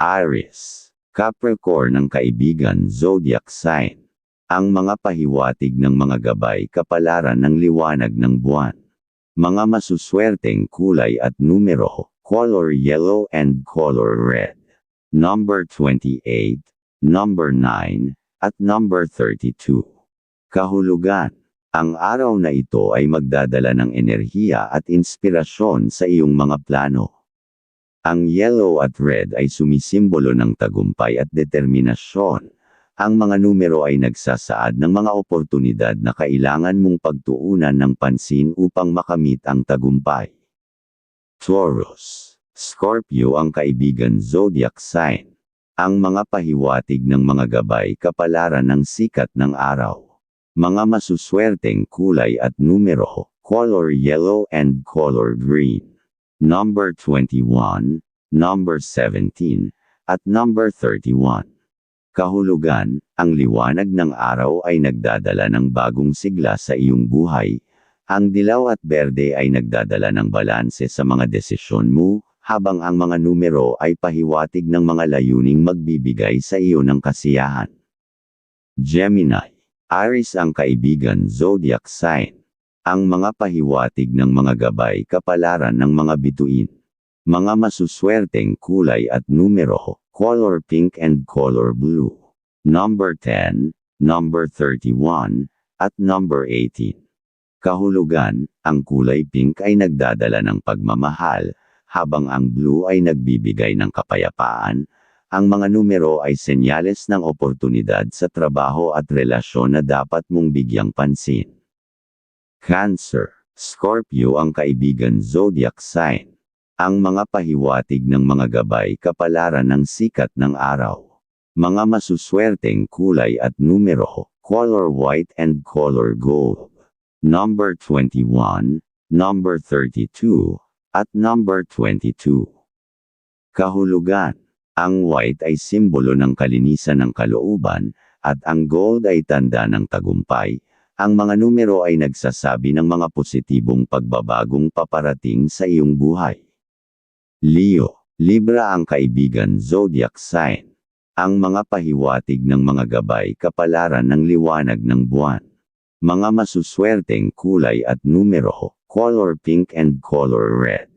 Aries, Capricorn ng kaibigan zodiac sign. Ang mga pahiwatig ng mga gabay kapalaran ng liwanag ng buwan. Mga masuswerteng kulay at numero, color yellow and color red. Number 28, number 9, at number 32. Kahulugan. Ang araw na ito ay magdadala ng enerhiya at inspirasyon sa iyong mga plano. Ang yellow at red ay sumisimbolo ng tagumpay at determinasyon. Ang mga numero ay nagsasaad ng mga oportunidad na kailangan mong pagtuunan ng pansin upang makamit ang tagumpay. Taurus. Scorpio ang kaibigan zodiac sign. Ang mga pahiwatig ng mga gabay kapalaran ng sikat ng araw. Mga masuswerteng kulay at numero, color yellow and color green. Number 21, number 17, at number 31. Kahulugan, ang liwanag ng araw ay nagdadala ng bagong sigla sa iyong buhay. Ang dilaw at berde ay nagdadala ng balanse sa mga desisyon mo, habang ang mga numero ay pahiwatig ng mga layuning magbibigay sa iyo ng kasiyahan. Gemini. Aries ang kaibigan zodiac sign. Ang mga pahiwatig ng mga gabay kapalaran ng mga bituin. Mga masuswerteng kulay at numero, color pink and color blue. Number 10, number 31, at number 18. Kahulugan, ang kulay pink ay nagdadala ng pagmamahal, habang ang blue ay nagbibigay ng kapayapaan, ang mga numero ay senyales ng oportunidad sa trabaho at relasyon na dapat mong bigyang pansin. Cancer, Scorpio ang kaibigan zodiac sign. Ang mga pahiwatig ng mga gabay kapalaran ng sikat ng araw. Mga masuswerteng kulay at numero, color white and color gold. Number 21, number 32, at number 22. Kahulugan. Ang white ay simbolo ng kalinisan ng kalooban, at ang gold ay tanda ng tagumpay. Ang mga numero ay nagsasabi ng mga positibong pagbabagong paparating sa iyong buhay. Leo, Libra ang kaibigan zodiac sign. Ang mga pahiwatig ng mga gabay kapalaran ng liwanag ng buwan. Mga masuswerteng kulay at numero, color pink and color red.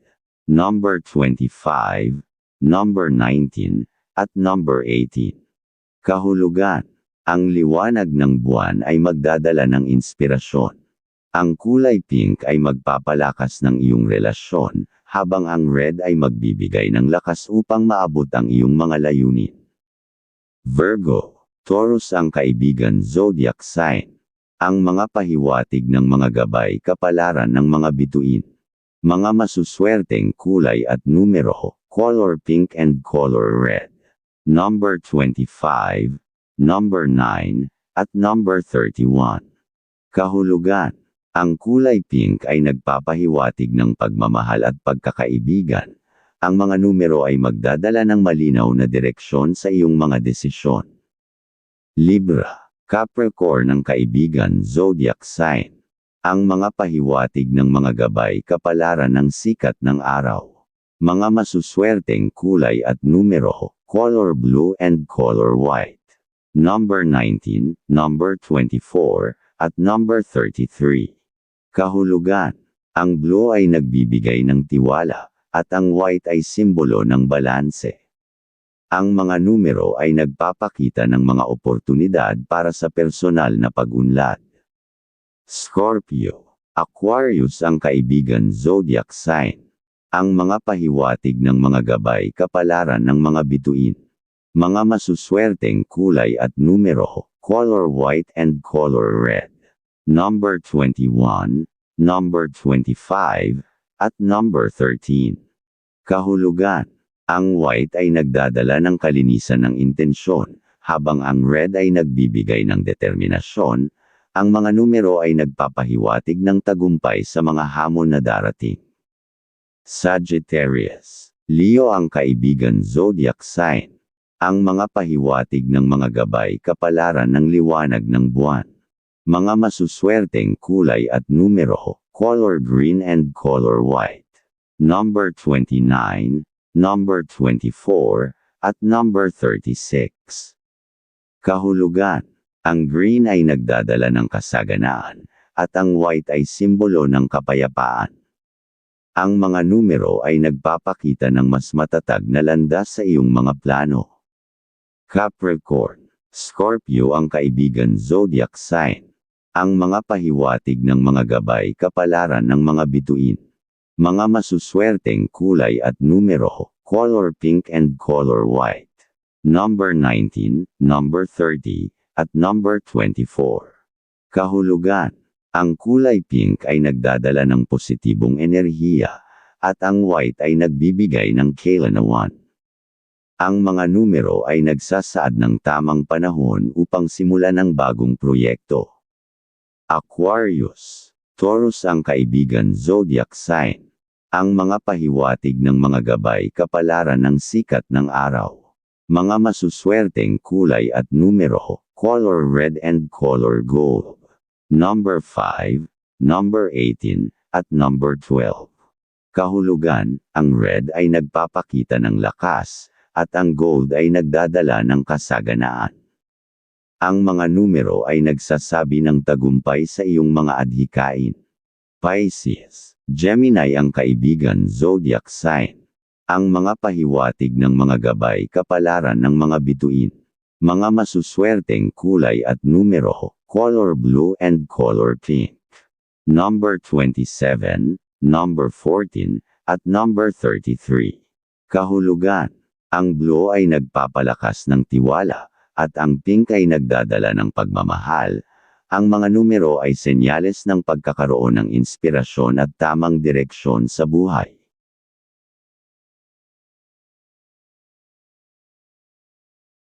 Number 25, number 19, at number 18. Kahulugan. Ang liwanag ng buwan ay magdadala ng inspirasyon. Ang kulay pink ay magpapalakas ng iyong relasyon, habang ang red ay magbibigay ng lakas upang maabot ang iyong mga layunin. Virgo, Taurus ang kaibigan zodiac sign. Ang mga pahiwatig ng mga gabay kapalaran ng mga bituin. Mga masuswerteng kulay at numero, color pink and color red. Number 25, number 9, at number 31. Kahulugan. Ang kulay pink ay nagpapahiwatig ng pagmamahal at pagkakaibigan. Ang mga numero ay magdadala ng malinaw na direksyon sa iyong mga desisyon. Libra, Capricorn ng kaibigan zodiac sign. Ang mga pahiwatig ng mga gabay kapalaran ng sikat ng araw. Mga masuswerteng kulay at numero, color blue and color white. Number 19, number 24, at number 33. Kahulugan. Ang blue ay nagbibigay ng tiwala, at ang white ay simbolo ng balanse. Ang mga numero ay nagpapakita ng mga oportunidad para sa personal na pag-unlad. Scorpio. Aquarius ang kaibigan zodiac sign. Ang mga pahiwatig ng mga gabay kapalaran ng mga bituin. Mga masuswerteng kulay at numero, color white and color red number 21, number 25, at number 13. Kahulugan. Ang white ay nagdadala ng kalinisan ng intensyon, habang ang red ay nagbibigay ng determinasyon, ang mga numero ay nagpapahiwatig ng tagumpay sa mga hamon na darating. Sagittarius. Leo ang kaibigan zodiac sign. Ang mga pahiwatig ng mga gabay kapalaran ng liwanag ng buwan. Mga masuswerteng kulay at numero, color green and color white. Number 29, number 24, at number 36. Kahulugan. Ang green ay nagdadala ng kasaganaan, at ang white ay simbolo ng kapayapaan. Ang mga numero ay nagpapakita ng mas matatag na landas sa iyong mga plano. Capricorn. Scorpio ang kaibigan zodiac sign. Ang mga pahiwatig ng mga gabay kapalaran ng mga bituin. Mga masuswerteng kulay at numero, color pink and color white. Number 19, number 30, at number 24. Kahulugan. Ang kulay pink ay nagdadala ng positibong enerhiya, at ang white ay nagbibigay ng kailanawan. Ang mga numero ay nagsasaad ng tamang panahon upang simulan ang bagong proyekto. Aquarius. Taurus ang kaibigan zodiac sign. Ang mga pahiwatig ng mga gabay kapalaran ng sikat ng araw. Mga masuswerteng kulay at numero, color red and color gold. Number 5, number 18, at number 12. Kahulugan, ang red ay nagpapakita ng lakas, at ang gold ay nagdadala ng kasaganaan. Ang mga numero ay nagsasabi ng tagumpay sa iyong mga adhikain. Pisces, Gemini ang kaibigan zodiac sign. Ang mga pahiwatig ng mga gabay kapalaran ng mga bituin. Mga masuswerteng kulay at numero, color blue and color pink. Number 27, number 14, at number 33. Kahulugan. Ang blue ay nagpapalakas ng tiwala, at ang pink ay nagdadala ng pagmamahal. Ang mga numero ay senyales ng pagkakaroon ng inspirasyon at tamang direksyon sa buhay.